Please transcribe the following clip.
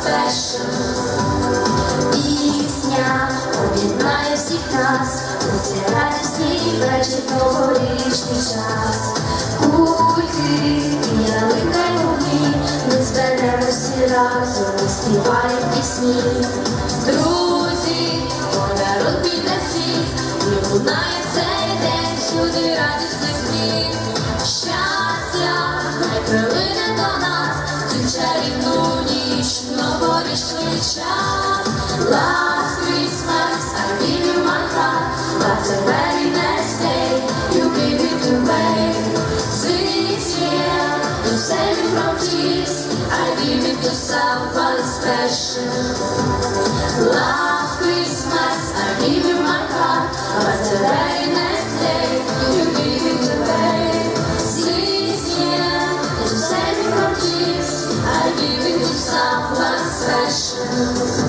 special. Пісня об'єднає всіх нас, у цей радісний вечір новорічний час. Кульки і вогні, ми зберемося разом і співаємо пісні. Друзі, подарунки для всіх, і лунає цей день, всюди радісний сміх. Last Christmas I gave you my heart, but the very next day you gave it away. This year tears. I give it to someone special. Last Christmas I gave you my heart, but the passion.